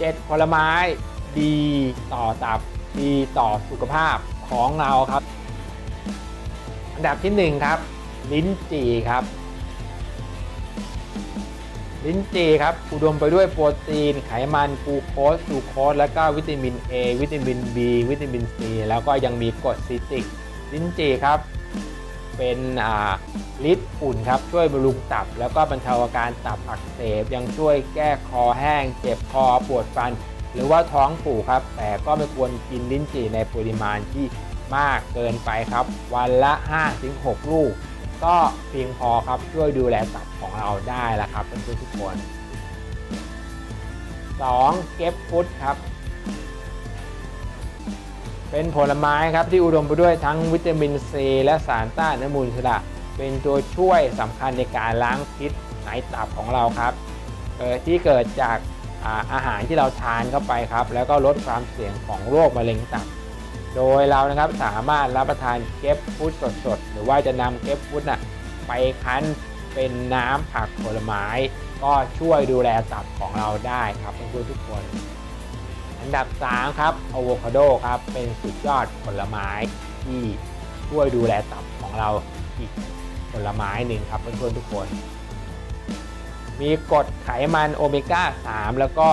7 ผลไม้ ดีต่อตับ ดีต่อสุขภาพของเราครับ อันดับที่ 1 ครับ ลิ้นจี่ครับ ลิ้นจี่ครับอุดมไปด้วยโปรตีน ไขมันกูโคสซูโคสแล้วก็วิตามิน A วิตามิน B วิตามิน C แล้วก็ยังมีกรดซิตริก ลิ้นจี่ครับ เป็นลิดอุ่นครับ ช่วยบำรุงตับ แล้วก็บรรเทาอาการตับอักเสบ ยังช่วยแก้คอแห้ง เจ็บคอปวดฟัน หรือว่าท้องผูกครับ แต่ก็ไม่ควรกินลิ้นจี่ในปริมาณที่มากเกินไปครับ วันละ 5-6 ลูก ก็เพียงพอครับช่วยดูแลตับของเราได้แล้วครับเพื่อนๆทุกคน 2. เก็บฟุตครับ เป็นผลไม้ครับที่อุดมไปด้วยทั้งวิตามินซีและสารต้านอนุมูลอิสระ เป็นตัวช่วยสำคัญในการล้างพิษในตับของเราครับที่เกิดจากอาหารที่เราทานเข้าไปครับ แล้วก็ลดความเสี่ยงของโรคมะเร็งตับ โดยเรานะครับสามารถรับประทานเก็บฟุตสดๆ หรือว่าจะนำเก็บฟุตน่ะไปคั้นเป็นน้ำผักผลไม้ ก็ช่วยดูแลตับของเราได้ครับเพื่อนๆทุกคน อันดับ 3 ครับอะโวคาโดครับ เป็นสุดยอดผลไม้ที่ช่วยดูแลตับของเราอีกผลไม้หนึ่งครับเพื่อนๆทุกคน มีกรดไขมันโอเมก้า 3 แล้วก็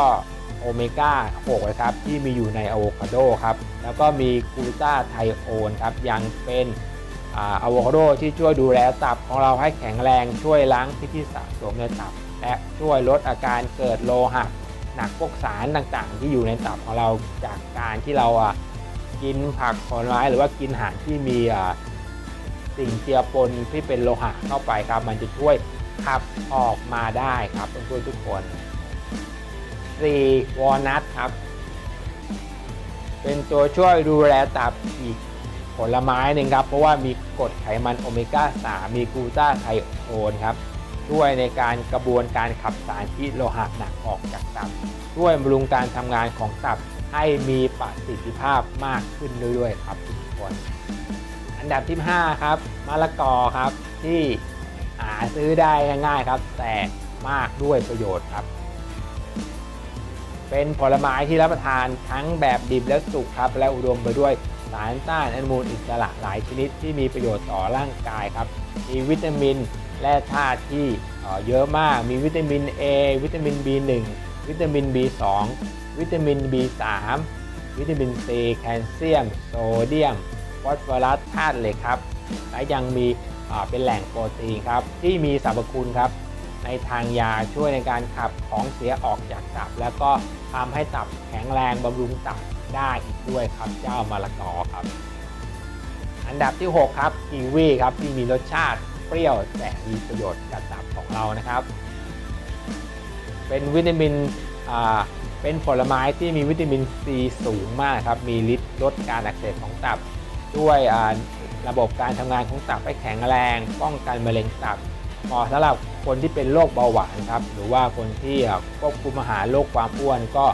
โอเมก้า 6 นะครับ ที่มีอยู่ในอะโวคาโดครับ แล้วก็มีกูตาไทโอนครับ ยังเป็นอะโวคาโดที่ช่วยดูแลตับของเราให้แข็งแรงช่วยล้างพิษที่สะสมในตับ และช่วยลดอาการเกิดโลหะ หนักพวกสารต่างๆ ที่อยู่ในตับของเราจากการที่เราอะกินผักผลไม้หรือว่ากินอาหารที่มีอะสิ่งเจือปนที่เป็นโลหะเข้าไปครับ มันจะช่วยขับออกมาได้ครับเพื่อนๆทุกคน 4. วอลนัทครับ เป็นตัวช่วยดูแลตับอีกผลไม้หนึ่งครับ เพราะว่ามีกรดไขมันโอเมก้า 3 มีกูต้าไทโอนครับ ช่วยในการกระบวนการขับสารพิษโลหะหนักออกจากตับ ช่วยบำรุงการทำงานของตับให้มีประสิทธิภาพมากขึ้นด้วยครับทุกคน อันดับที่ 5 ครับมะละกอครับที่หาซื้อได้ง่ายๆครับ แต่มากด้วยประโยชน์ครับ เป็นผลไม้ที่รับประทานทั้งแบบดิบและสุกครับ และอุดมไปด้วยสารต้านอนุมูลอิสระหลายชนิดที่มีประโยชน์ต่อร่างกายครับ มีวิตามิน และธาตุที่เยอะมาก มีวิตามิน A วิตามิน B1 วิตามิน B2 วิตามิน B3 วิตามิน C แคลเซียม โซเดียม ฟอสฟอรัสธาตุเหล็กครับ และยังมีเอ่อเป็นแหล่งโปรตีนครับ ที่มีสรรพคุณครับ ในทางยาช่วยในการขับของเสียออกจากตับ แล้วก็ทำให้ตับแข็งแรงบำรุงตับได้อีกด้วยครับเจ้ามะละกอครับ อันดับที่ 6 ครับกีวีครับที่มีรสชาติ เปรี้ยวแต่มีประโยชน์กับตับของเรานะครับ เป็นวิตามินอ่าเป็นผลไม้ที่มีวิตามินซีสูงมากครับ มีฤทธิ์ลดการอักเสบของตับ ช่วยระบบการทำงานของตับให้แข็งแรง ป้องกันมะเร็งตับเหมาะสำหรับคนที่เป็นโรคเบาหวานครับ หรือว่าคนที่ควบคุมอาหารโรคความอ้วนก็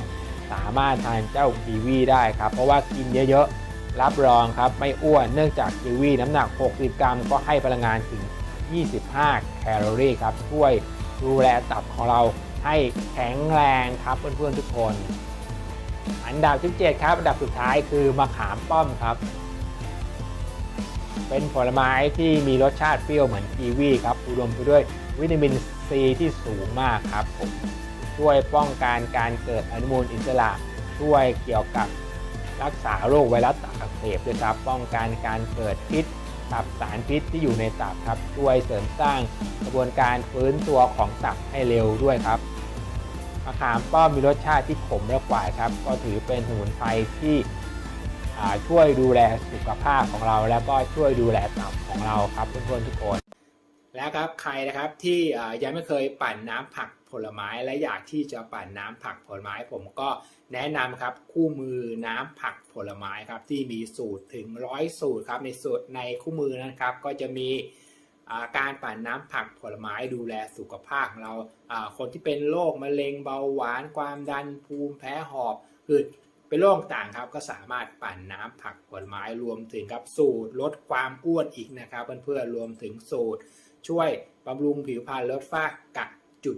สามารถทานเจ้ากีวีได้ครับ เพราะว่ากินเยอะๆ รับรองครับ ไม่อ้วนเนื่องจากกีวีน้ำหนัก 60 กรัม ก็ให้พลังงานถึง 25 แคลอรี่ครับ ช่วยดูแลตับของเราให้แข็งแรงครับเพื่อนๆทุกคน อันดับที่7ครับ อันดับสุดท้ายคือมะขามป้อมครับ เป็นผลไม้ที่มีรสชาติเปรี้ยวเหมือนกีวีครับอุดมไปด้วยวิตามินซีที่สูงมากครับผมช่วยป้องกันการเกิดอนุมูลอิสระช่วยเกี่ยวกับรักษาโรคไวรัสตับอักเสบด้วยครับป้องกันการเกิดพิษ ตับสารพิษที่อยู่ในตับครับช่วยเสริมสร้างกระบวนการฟื้นตัวของตับให้เร็วด้วยครับมะขามป้อมมีรสชาติที่ขมและหวานครับ ก็ถือเป็นสมุนไพรที่ช่วยดูแลสุขภาพของเรา แล้วก็ช่วยดูแลตับของเราครับเพื่อนๆทุกคน แล้วครับใครนะครับที่ยังไม่เคยปั่นน้ำผัก ลไม้และอยากที่จะปั่นน้ำผักผลไม้ ผมก็แนะนำครับคู่มือน้ำผักผลไม้ครับที่มีสูตรถึงร้อยสูตรครับในสูตรในคู่มือนะครับ ก็จะมีาการปั่นน้ำผักผลไม้ดูแลสุขภาพของเราาคนที่เป็นโรคมะเร็งเบาหวานความดันภูมิแพ้หอบหืดเป็นโรคต่างครับก็สามารถปั่นน้ำผักผลไม้รวมถึงกับสูตรลดความอ้วนอีกนะครับเพื่อนๆรวมถึงสูตร ช่วยบำรุงผิวพรรณลดฝ้ากระจุด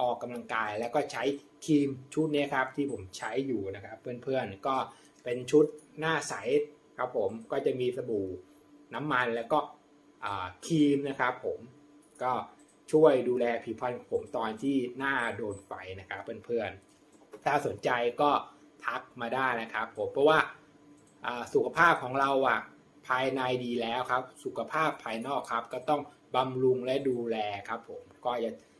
ออกกำลังกาย แล้วก็ใช้ครีมชุดนี้ครับที่ผมใช้อยู่นะครับ เพื่อนๆก็เป็นชุดหน้าใสครับผมก็จะมีสบู่น้ำมันแล้วก็ครีมนะครับผมก็ช่วยดูแลผิวพรรณของผมตอนที่หน้าโดนไฟนะครับเพื่อนๆถ้าสนใจก็ทักมาได้นะครับผมเพราะว่าอ่าสุขภาพของเราอะภายในดีแล้วครับ สุขภาพภายนอกครับ ก็ต้องบำรุงและดูแลครับผมก็จะ